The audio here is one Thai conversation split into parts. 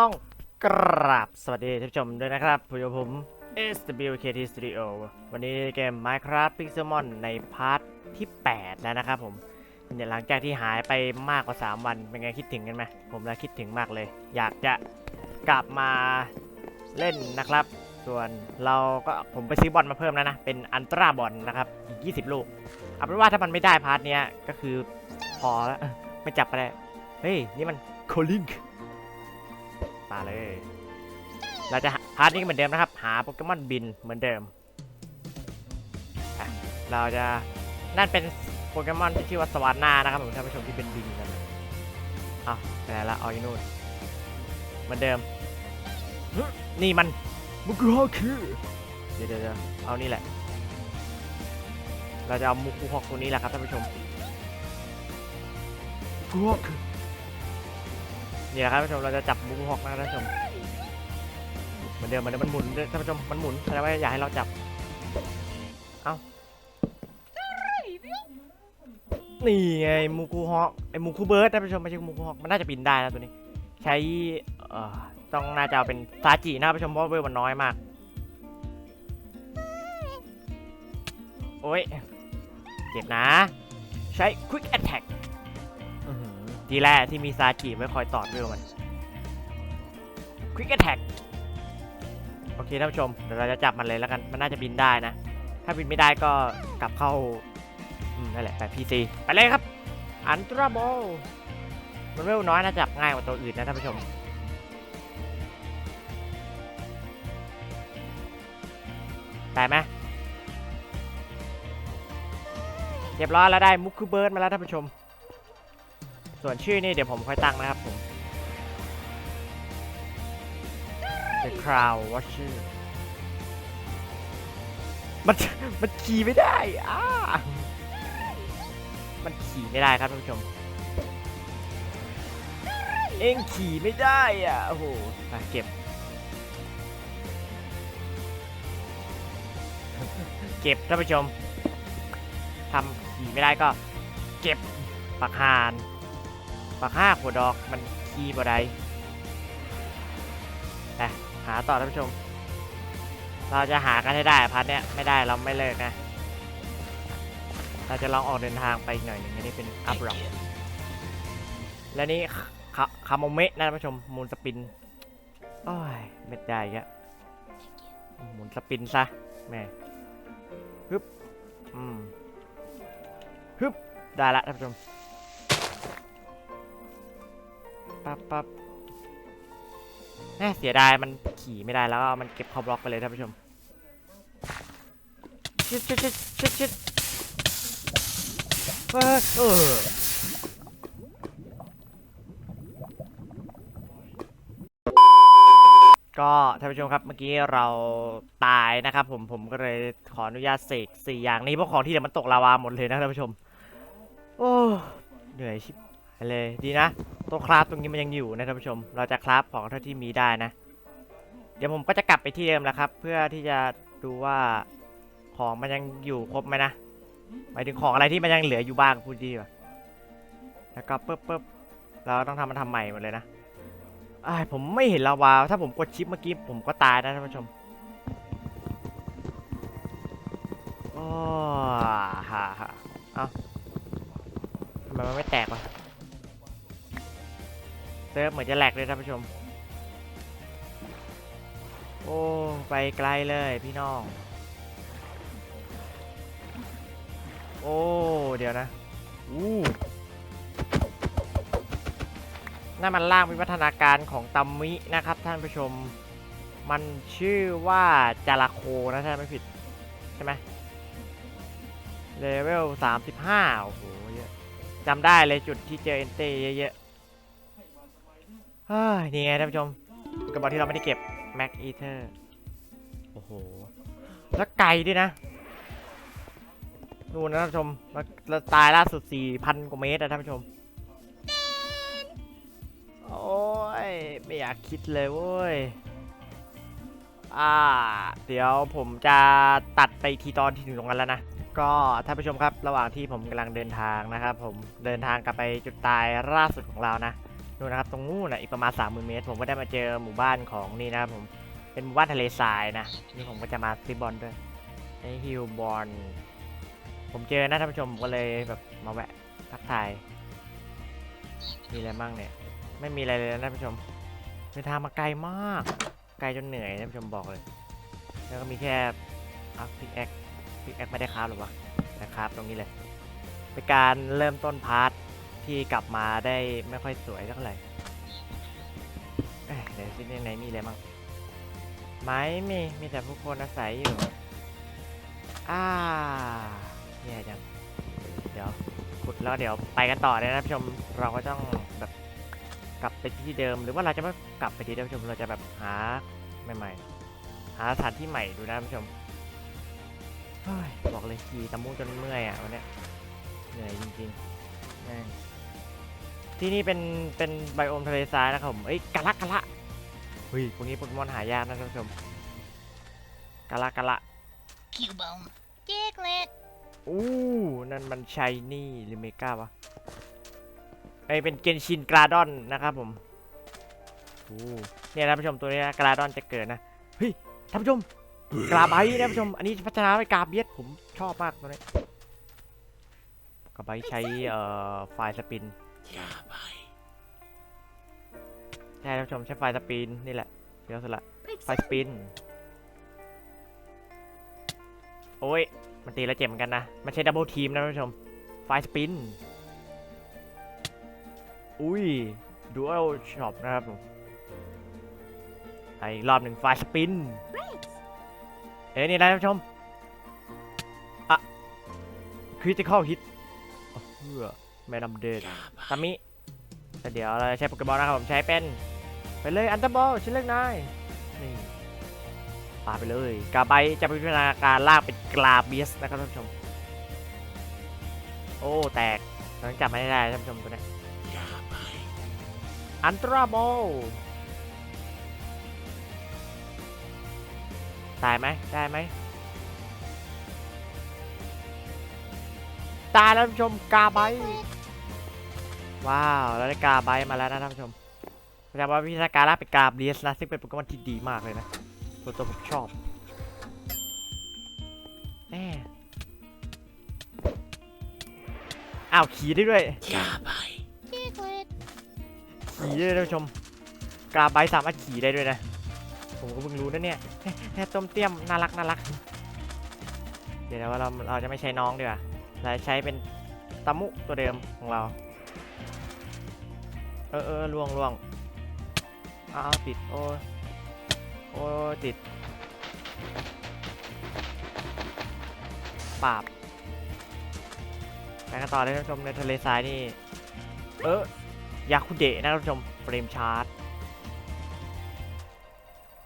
ต้องกราบสวัสดีท่านผู้ชมด้วยนะครับผมอยู่ผม SWKT Studio วันนี้เกม Minecraft Pixelmon ในพาร์ทที่ 8 แล้วนะครับผมเนี่ยหลังจากที่หายไปมากกว่า 3 วัน เป็นไงคิดถึงกันไหมผมแล้วคิดถึงมากเลย อยากจะกลับมาเล่นนะครับ ส่วนเราก็ผมไปซื้อบอลมาเพิ่มแล้วนะ เป็นอันตราบอลนะครับอีก 20 ลูกเอาเป็นว่าถ้ามันไม่ได้พาร์ทเนี้ยก็คือพอแล้วไม่จับไปแล้วเฮ้ยนี่มันโคลิง มาเลย เราจะพาร์ทนี้เหมือนเดิมนะครับ หาโปเกมอนบินเหมือนเดิม เราจะนั่นเป็นโปเกมอนที่ชื่อว่าสวานานะครับผมท่านผู้ชมที่เป็นบินกันอ้าวไปไหนละเอาอยู่นู่นเหมือนเดิม นี่มันมุกุฮอคือเดี๋ยวเดี๋ยวเดี๋ยวเอานี่แหละ เราจะเอามุกุฮอกตัวนี้แหละครับท่านผู้ชมมุกุฮอกนี่ แหละครับท่านผู้ชมเราจะจับมุกุฮอกนะครับท่านผู้ชมเหมือนเดิมเหมือนเดิมมันหมุนท่านผู้ชมมันหมุนแสดงว่าอยากให้เราจับเอ้านี่ไงมูคูฮอกไอมูคูเบิร์ดท่านผู้ชมไม่ใช่มูคูฮอกมันน่าจะบินได้นะตัวนี้ ใช้เอ่อต้องน่าจะเป็นซาจินะท่านผู้ชมเพราะเวลมันน้อยมากโอ้ยเจ็บนะ ใช้ Quick Attack อหือทีแรกที่มีซาจิไม่คอยตอดเวลมัน Quick Attack โอเคท่านผู้ชมเดี๋ยวเราจะจับมันเลยแล้วกันมันน่าจะบินได้นะ ถ้าบินไม่ได้ก็กลับเข้าอืมนั่นแหละแบบ PC ไปเลยครับอันตราโบมันเวลน้อยนะจับง่ายกว่าตัวอื่นนะท่านผู้ชมได้ไหมเรียบร้อยแล้วได้มุกคูเบิร์ดมาแล้วท่านผู้ชม ส่วนชื่อนี่เดี๋ยวผมค่อยตั้งนะครับผม The Crown Watcher มันมันขี่ไม่ได้อ้ามันขี่ไม่ได้ครับท่านผู้ชม เองขี่ไม่ได้อะ โอ้โหอะเก็บ เก็บท่านผู้ชมทำขี่ไม่ได้ก็ เก็บปักหาน ปักห้าหัวดอกมันขี่บ่ได้ไปหาต่อท่านผู้ชม เราจะหากันให้ได้พัดเนี้ยไม่ได้เราไม่เลิกนะ เราจะลองออกเดินทางไปอีกหน่อยหนึ่งอันนี้เป็นอัพร็อกและนี่คาคาโมเมะนะท่านผู้ชมมูลสปินโอ้ยไม่ได้อีกอะหมุนสปินซะแม่ฮึบอืมฮึบได้ละท่านผู้ชม ปั๊บปั๊บน่เสียดายมันขี่ไม่ได้แล้วมันเก็บเข้าบล็อกไปเลยท่านผู้ชมชิดชิดชิดชิดชิดเออเออก็ท่านผู้ชมครับเมื่อกี้เราตายนะครับผมผมก็เลยขออนุญาตเสกสี่อย่างนี้เพราะของที่เดี๋ยวมันตกลาวาหมดเลยนะท่านผู้ชม โอ้เหนื่อยชิบ เลยดีนะตัวคราฟตรงนี้มันยังอยู่นะท่านผู้ชม เราจะคราฟของเท่าที่มีได้นะ เดี๋ยวผมก็จะกลับไปที่เดิมแล้วครับ เพื่อที่จะดูว่าของมันยังอยู่ครบไหมนะหมายถึงของอะไรที่มันยังเหลืออยู่บ้างพูดดีกว่าแล้วก็ปึ๊บปึ๊บเราต้องทำมันทำใหม่หมดเลยนะไอ้ผมไม่เห็นลาวาถ้าผมกดชิปเมื่อกี้ผมก็ตายนะท่านผู้ชมโอ้ฮ่าฮ่าเอ้าทำไมมันไม่แตกวะ ซิร์ฟเหมือนจะแหลกเลยท่านผู้ชม โอ้ ไปไกลเลยพี่น้อง โอ้ เดี๋ยวนะอู้นั่นมันร่างวิวัฒนาการของตัมมินะครับท่านผู้ชม มันชื่อว่าจาราโคนะถ้าไม่ผิด ใช่ไหมเลเวล 35 โอ้โห เยอะจำได้เลยจุดที่เจอเอนเต้เยอะๆ นี่ไงท่านผู้ชมกระบอกที่เราไม่ได้เก็บ Mac Eater โอ้โห แล้วไกลด้วยนะนู่นะท่านผู้ชมเราเราตายล่าสุด 4,000 กว่าเมตรนะท่านผู้ชม โอ้ย ไม่อยากคิดเลยเว้ย อ่า เดี๋ยวผมจะตัดไปทีตอนที่ถึงตรงนั้นแล้วนะ ก็ท่านผู้ชมครับ ระหว่างที่ผมกำลังเดินทางนะครับผม เดินทางกลับไปจุดตายล่าสุดของเรานะ นู่นนะครับตรงนู้นนะอีกประมาณ3 0,000เมตร ผมก็ได้มาเจอหมู่บ้านของนี่นะครับผมเป็นหมู่บ้านทะเลทรายนะนี่ผมก็จะมาซื้อบอลด้วยไอฮิลบอลผมเจอนะท่านผู้ชมผมก็เลยแบบมาแวะทักทายมีอะไรบ้างเนี่ย ไม่มีอะไรเลยนะท่านผู้ชมเดินทางมาไกลมาก ไกลจนเหนื่อยท่านผู้ชมบอกเลย แล้วก็มีแค่อัพพิกแอคพิกแอคไม่ได้คราฟหรอวะนะครับตรงนี้เลยเป็นการเริ่มต้นพาร์ท ที่กลับมาได้ไม่ค่อยสวยเท่าไหร่เอ้ยเดี๋ยวซิในไหนมีอะไรบ้างไม้มีมีแต่ผู้คนอาศัยอยู่อ่าแย่จังเดี๋ยวขุดแล้วเดี๋ยวไปกันต่อเลยนะท่านผู้ชมเราก็ต้องแบบกลับไปที่เดิม หรือว่าเราจะไม่กลับไปที่เดิมท่านผู้ชมเราจะแบบหาใหม่ๆหาสถานที่ใหม่ดูนะท่านผู้ชมบอกเลยขี่ตะมูจนเมื่อยอะวันนี้เหนื่อยจริงๆแม่ ที่นี่เป็นเป็นไบโอมทะเลทรายนะครับผมเอ้ยกะละกะละเฮ้ยพวกนี้โปเกมอนหายากนะท่านผู้ชมกะละกะละคิวบอมเก๊กเล็ดอู้นั่นมันชายนี่หรือเมกาวะไอยเป็นเกนชินกราดอนนะครับผมอู้เนี่ยท่านผู้ชมตัวนี้นะกราดอนจะเกิดนะเฮ้ยท่านผู้ชมกราไบต์นะท่านผู้ชม อันนี้พัฒนาไปกราเบียสผมชอบมากตัวนี้กราไบต์ใช้เอ่อไฟล์สปินใช่ท่านผู้ชมใช้ไฟล์สปินนี่แหละเดี๋ยวสุดละไฟสปิน โอ้ย มันตีแล้วเจ็บเหมือนกันนะ มันใช้ดับเบิลทีมนะท่านผู้ชม ไฟสปิน อุ้ยดูอัลช็อปนะครับผมอะอีกรอบหนึ่งไฟสปิน เอ้ยนี่นะท่านผู้ชมอะคริติคอลฮิตเพื่อแมนำเดดตามิแต่เดี๋ยวเราจะใช้โปเกมอนนะครับผมใช้เป็น ไปเลยอันเตอร์บอลชิ้นเล็กนายนี่ปาไปเลยกาไบจะเป็นวิธีการลากเป็นกราเบียสนะครับท่านผู้ชม โอ้แตกตอนนี้จับไม่ได้ท่านผู้ชมตัวนี้อันตราโบลตายไหมได้ไหมตายแล้วท่านผู้ชมกาไบว้าว แล้วได้กาไบมาแล้วนะท่านผู้ชม แสดงว่าวิธีการลากเป็นกราบเลียสนะซึ่งเป็นโปเกมอนที่ดีมากเลยนะตัวตัวผมชอบแน่อ้าวขี่ได้ด้วยเก๊กเล็ดขี่ได้ด้วยท่านผู้ชมกราบไบสามารถขี่ได้ด้วยนะ ผมก็เพิ่งรู้นะเนี่ยแค่ต้มเตี้ยมน่ารักน่ารัก เดี๋ยวนะว่าเราเราจะไม่ใช้น้องดีกว่าเราจะใช้เป็นตามุตัวเดิมของเรา เออเออล่วงล่วง อ้าวติดโอ้โอ้ติดปราบไปกันต่อเลยท่านผู้ชมในทะเลทรายนี่ เออยาคุเดะนะท่านผู้ชมเฟรมชาร์จ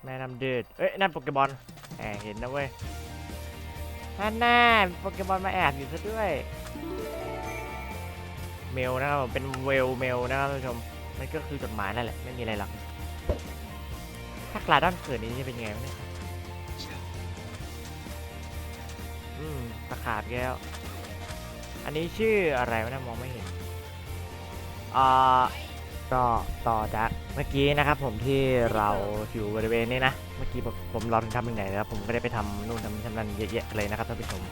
แม่น้ำเดือดเอ้ยนั่นโปเกมอนแหมเห็นนะเว้ยนั่นแน่โปเกมอนมาแอบอยู่ซะด้วย เมลนะครับผมเป็นเวลเมลนะครับท่านผู้ชมมันก็คือจดหมายนั่นแหละ ไม่มีอะไรหรอก ถ้ากลาดอนเกิดนี้จะเป็นยังไงวะเนี่ย อืมตะขาบแก้ว อันนี้ชื่ออะไรวะเนะมองไม่เห็น อ่า ก็ต่อจากเมื่อกี้นะครับผมที่เราอยู่บริเวณนี้นะ เมื่อกี้ผมผมรอทำถึงไหนแล้วผมก็ได้ไปทำนู่นทำนี่ทำนั่นเยอะแยะเลยนะครับท่านผู้ชม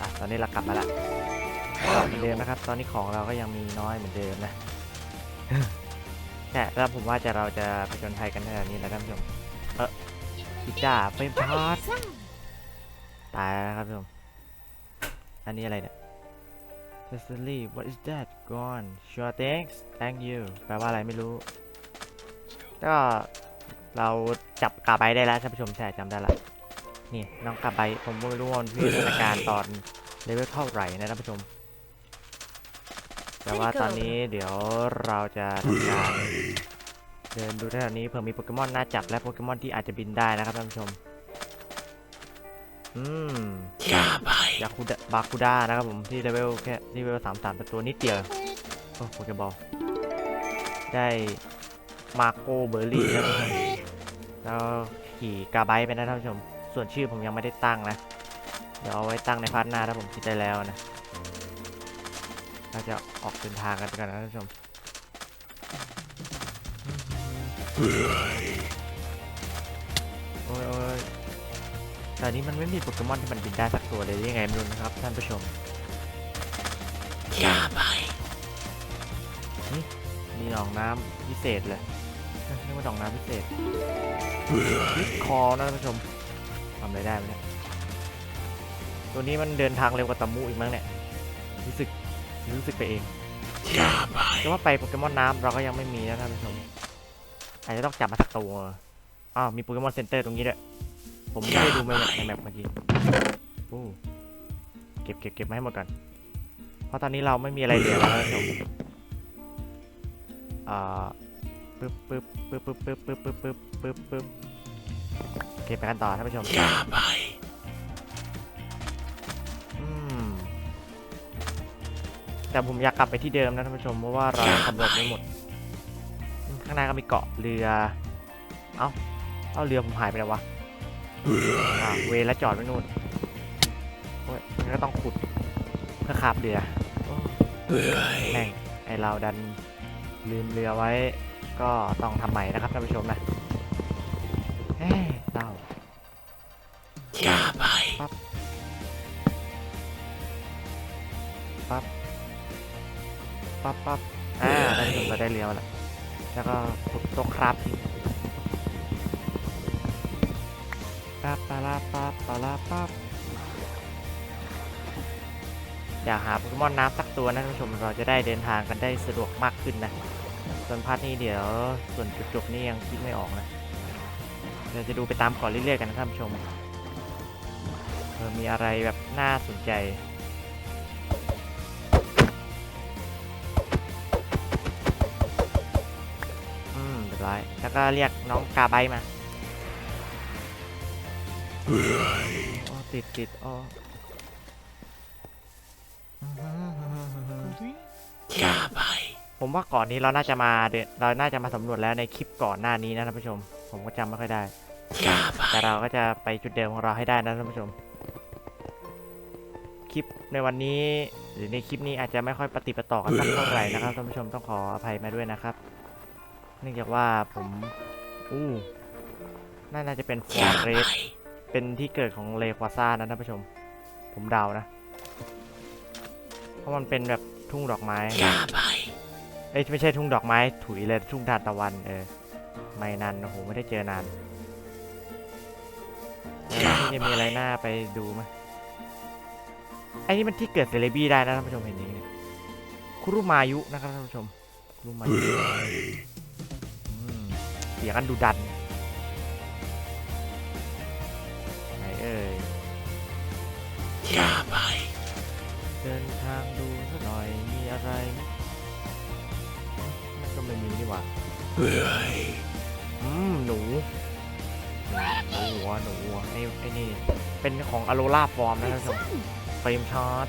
อะตอนนี้เรากลับมาละก็เหมือนเดิมนะครับ ตอนนี้ของเราก็ยังมีน้อยเหมือนเดิมนะ แต่แล้วผมว่าจะเราจะผจญภัยกันในแบบนี้นะท่านผู้ชม เออพิจ้าเฟรมชาร์จตายแล้วครับท่านผู้ชม อันนี้อะไรเนี่ย Cecily what is that gone sure thanks thank you แปลว่าอะไรไม่รู้ ก็เราจับกาไบได้แล้วท่านผู้ชมใช่จำได้ละนี่น้องกาไบผมไม่รู้ว่ามันมีอาการตอนเลเวลเท่าไหร่นะท่านผู้ชม แต่ว่าตอนนี้เดี๋ยวเราจะทำการเดินดูแถวนี้เผื่อมีโปเกมอนน่าจับและโปเกมอนที่อาจจะบินได้นะครับท่านผู้ชม อืมยาคูดะบาคูด้านะครับผมที่เลเวลแค่ที่เลเวลสามสามแต่ตัวนิดเดียวโอ้โปเกบอลได้มาโกเบอร์รี่ครับท่านผู้ชมแล้วขี่กาไบต์ไปนะท่านผู้ชม ส่วนชื่อผมยังไม่ได้ตั้งนะ เดี๋ยวเอาไว้ตั้งในพาร์ทหน้าถ้าผมคิดได้แล้วนะ เราจะออกเดินทางกันไปกันนะท่านผู้ชมโอ้ยโอ้ยแต่อันนี้มันไม่มีโปเกมอนที่มันบินได้สักตัวเลยยังไงไม่รู้นะครับท่านผู้ชมอย่าไปมีหนองน้ำพิเศษเลยเรียกว่าหนองน้ำพิเศษลิคอนะท่านผู้ชมทำอะไรได้ไหมเนี่ยตัวนี้มันเดินทางเร็วกว่าตะมูอีกมั้งเนี่ยรู้สึก รู้สึกไปเองอย่าไปแต่ว่าไปโปเกมอนน้ำเราก็ยังไม่มีนะท่านผู้ชมอาจจะต้องจับมาสักตัวอ้าวมีโปเกมอนเซ็นเตอร์ตรงนี้ด้วยผมไม่ได้ดูในแมปในแมปเมื่อกี้โอ้เก็บเก็บเก็บมาให้หมดก่อนเพราะตอนนี้เราไม่มีอะไรเหลือแล้วท่านผู้ชมอ่าปึ๊บปึ๊บปึ๊บปึ๊บปึ๊บปึ๊บปึ๊บปึ๊บปึ๊บปึ๊บเก็บไปกันต่อท่านผู้ชมอย่าไป แต่ผมอยากกลับไปที่เดิมนะท่านผู้ชมเพราะว่าเรายังสำรวจไม่หมดอืมข้างหน้าก็มีเกาะเรือ เอ้าเอาเรือผมหายไปแล้ววะอ่าเวแล้วจอดไว้นู่นโอ้ยมันก็ต้องขุดเพื่อขับเรือโอ้แม่งไอเราดันลืมเรือไว้ ก็ต้องทำใหม่นะครับท่านผู้ชมนะเฮ้ยเศร้า อย่าไป ปั๊บปั๊บอ่าได้ถึงเราได้เรือมาแล้วแล้วก็ขุดตกครับปั๊บปะลาปั๊บปะลาปั๊บอยากหาโปเกมอนน้ำสักตัวนะท่านผู้ชมเราจะได้เดินทางกันได้สะดวกมากขึ้นนะส่วนพาร์ทนี้เดี๋ยวส่วนจุดๆนี่ยังคิดไม่ออกนะเดี๋ยวจะดูไปตามก่อนเรื่อยๆกันนะท่านผู้ชมเออมีอะไรแบบน่าสนใจ รียบร้อย แล้วก็เรียกน้องกาไบมาอ๋อติดติดอ๋ออย่าไปผมว่าก่อนนี้เราน่าจะมาเดินเราน่าจะมาสำรวจแล้วในคลิปก่อนหน้านี้นะท่านผู้ชม ผมก็จำไม่ค่อยได้อย่าไปแต่เราก็จะไปจุดเดิมของเราให้ได้นะท่านผู้ชม คลิปในวันนี้ หรือในคลิปนี้อาจจะไม่ค่อยปฏิปต่อกันสักเท่าไหร่นะครับท่านผู้ชมต้องขออภัยมาด้วยนะครับ เนื่องจากว่าผมอู้น่าน่าจะเป็นฟออย่าร์ไปเรสเป็นที่เกิดของเลควาซ่านะท่านผู้ชม ผมเดานะ เพราะมันเป็นแบบทุ่งดอกไม้อย่าไปเอ้ยไม่ใช่ทุ่งดอกไม้ ถุยเลยทุ่งทานตะวันเออไม่นานโอ้โหไม่ได้เจอนานแล้วที่จะมีอะไรน่าไปดูไหมไอ้นี่มันที่เกิดเซเลบี้ได้นะท่านผู้ชมเห็นอย่างนี้คุรุมายุนะครับท่านผู้ชมคุรุมายุอืมเสียงกันดูดันไหนเอ่ยอย่าไป เดินทางดูสักหน่อยมีอะไรไหมมันก็ไม่มีนี่หว่าอืมหนูหนูหัวหนูหัวไอ้ไอ้นี่เป็นของอโลล่าฟอร์มนะท่านผู้ชมเฟรมชาร์ต